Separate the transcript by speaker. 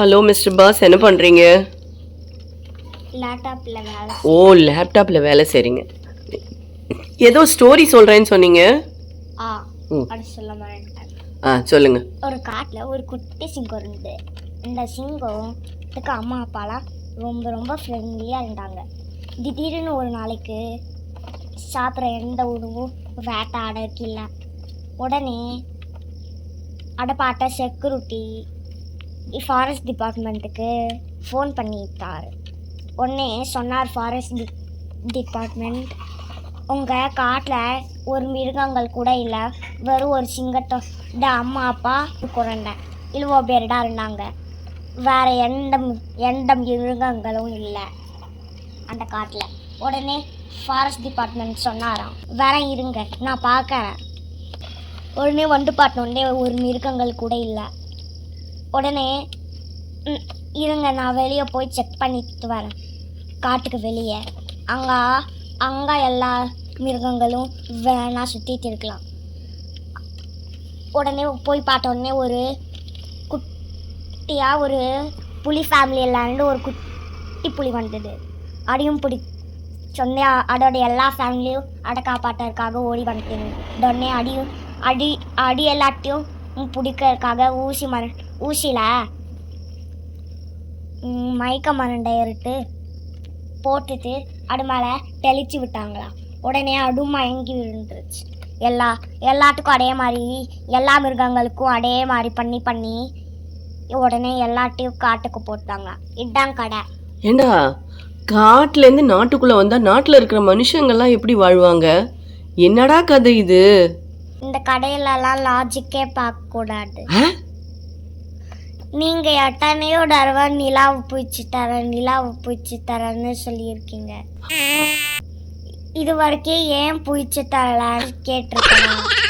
Speaker 1: Hello mister pass என்ன பண்ணுறீங்க
Speaker 2: லேப்டாப்பில் வேலை
Speaker 1: ஓ லேப்டாப்பில் வேலை செய்கிறீங்க ஏதோ ஸ்டோரி சொல்கிறேன்னு சொன்னீங்க.
Speaker 2: ஆ. அது சொல்ல மாட்டேன்.
Speaker 1: ஆ சொல்லுங்கள்
Speaker 2: ஒரு காட்டில் ஒரு குட்டி சிங்கம் இருந்தது. இந்த சிங்கம் இதுக்கு அம்மா அப்பாலாம் ரொம்ப ரொம்ப ஃப்ரெண்ட்லியாக இருந்தாங்க. திடீர்னு ஒரு நாளைக்கு சாப்பிட்ற எந்த உணவும் வேட்டாடக்கு இல்லை உடனே அடப்பாட்ட செக்யூரிட்டி ஃபாரஸ்ட் டிபார்ட்மெண்ட்டுக்கு ஃபோன் பண்ணிட்டார். உடனே சொன்னார் ஃபாரஸ்ட் டி டிபார்ட்மெண்ட் உங்கள் காட்டில் ஒரு மிருகங்கள் கூட இல்லை. வெறும் ஒரு சிங்கத்தோட அம்மா அப்பா குழந்தை இழுவோ பேருடா இருந்தாங்க. வேற எந்த எந்த மிருகங்களும் இல்லை அந்த காட்டில். உடனே ஃபாரஸ்ட் டிபார்ட்மெண்ட் சொன்னாராம் வேற இருங்க நான் பார்க்குறேன் உடனே வந்து பார்த்தோன்னே ஒரு மிருகங்கள் கூட இல்லை. உடனே இருங்க நான் வெளியே போய் செக் பண்ணிட்டு வரேன். காட்டுக்கு வெளியே. அங்கே அங்கே எல்லா மிருகங்களும் வேணா சுற்றிட்டு இருக்கலாம். உடனே போய் பார்த்த உடனே ஒரு குட்டியாக ஒரு புலி ஃபேமிலி ஃபேமிலியிலேருந்து ஒரு குட்டி புலி வந்தது. அடியும் பிடி சொன்னே அதோட எல்லா ஃபேமிலியும் அடை காப்பாட்டுறதுக்காக ஓடி வந்துட்டேங்க. உடனே அடியும் அடி அடி எல்லாத்தையும் பிடிக்கிறதுக்காக ஊசி மர ஊசியில். ம், மயக்க மருண்டை எடுத்து போட்டுட்டு அது மேலே தெளிச்சு விட்டாங்களாம் உடனே அடு மயங்கி விழுந்துருச்சு. எல்லா எல்லாத்துக்கும் அதே மாதிரி எல்லா மிருகங்களுக்கும் அதே மாதிரி பண்ணி பண்ணி உடனே எல்லாத்தையும் காட்டுக்கு போட்டாங்களாம் இதான் கடை.
Speaker 1: ஏண்டா காட்டுலேருந்து நாட்டுக்குள்ளே வந்தால் நாட்டில் இருக்கிற மனுஷங்கள்லாம் எப்படி வாழ்வாங்க? என்னடா கதை இது?
Speaker 2: இந்த கடையிலலாம் லாஜிக்கே பார்க்கக்கூடாது? நீங்கள் எத்தனையோ தடவை நிலாவு பூச்சி தரேன் நிலாவு பூச்சி தரேன்னு சொல்லியிருக்கீங்க. இது வரைக்கும் ஏன் பூச்சி தரலான்னு கேட்டிருக்கேன்